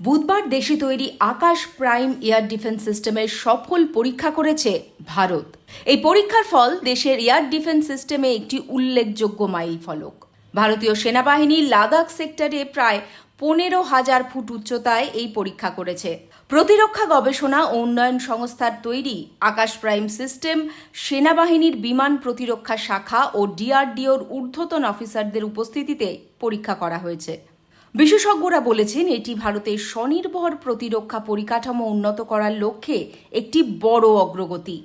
বুধবার দেশে তৈরি আকাশ প্রাইম এয়ার ডিফেন্স সিস্টেমের সফল পরীক্ষা করেছে ভারত। এই পরীক্ষার ফল দেশের এয়ার ডিফেন্স সিস্টেমে একটি উল্লেখযোগ্য মাইল ফলক। ভারতীয় সেনাবাহিনী লাদাখ সেক্টরে প্রায় পনেরো হাজার ফুট উচ্চতায় এই পরীক্ষা করেছে। প্রতিরক্ষা গবেষণা ও উন্নয়ন সংস্থার তৈরি আকাশ প্রাইম সিস্টেম সেনাবাহিনীর বিমান প্রতিরক্ষা শাখা ও ডিআরডিওর ঊর্ধ্বতন অফিসারদের উপস্থিতিতে পরীক্ষা করা হয়েছে। বিশেষজ্ঞরা বলেছেন, এটি ভারতের স্বনির্ভর প্রতিরক্ষা পরিকাঠামো উন্নত করার লক্ষ্যে একটি বড় অগ্রগতি।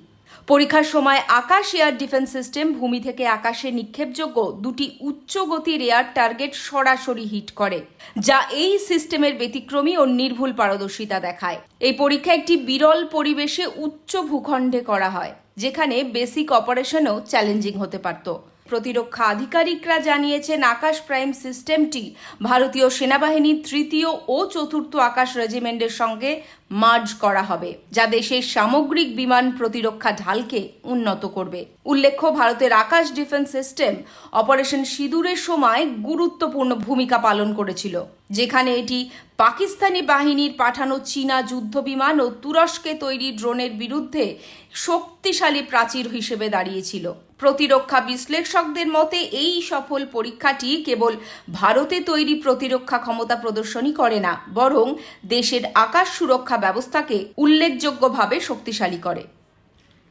পরীক্ষার সময় আকাশ এয়ার ডিফেন্স সিস্টেম ভূমি থেকে আকাশে নিক্ষেপযোগ্য দুটি উচ্চ গতির এয়ার টার্গেট সরাসরি হিট করে, যা এই সিস্টেমের ব্যতিক্রমী ও নির্ভুল পারদর্শিতা দেখায়। এই পরীক্ষা একটি বিরল পরিবেশে উচ্চ ভূখণ্ডে করা হয়, যেখানে বেসিক অপারেশনও চ্যালেঞ্জিং হতে পারত। প্রতিরক্ষা আধিকারিকরা জানিয়েছেন, আকাশ প্রাইম সিস্টেমটি ভারতীয় সেনাবাহিনীর তৃতীয় ও চতুর্থ আকাশ রেজিমেন্টের সঙ্গে মার্জ করা হবে, যা দেশের সামগ্রিক বিমান প্রতিরক্ষা ঢালকে উন্নত করবে। উল্লেখ্য, ভারতের আকাশ ডিফেন্স সিস্টেম অপারেশন সিঁদুরের সময় গুরুত্বপূর্ণ ভূমিকা পালন করেছিল, যেখানে এটি পাকিস্তানি বাহিনীর পাঠানো চীনা যুদ্ধবিমান ও তুরস্কে তৈরি ড্রোনের বিরুদ্ধে শক্তিশালী প্রাচীর হিসেবে দাঁড়িয়েছিল। প্রতিরক্ষা বিশ্লেষকদের মতে, এই সফল পরীক্ষাটি কেবল ভারতে তৈরি প্রতিরক্ষা ক্ষমতা প্রদর্শনই করে না, বরং দেশের আকাশ সুরক্ষা ব্যবস্থাকে উল্লেখযোগ্যভাবে শক্তিশালী করে।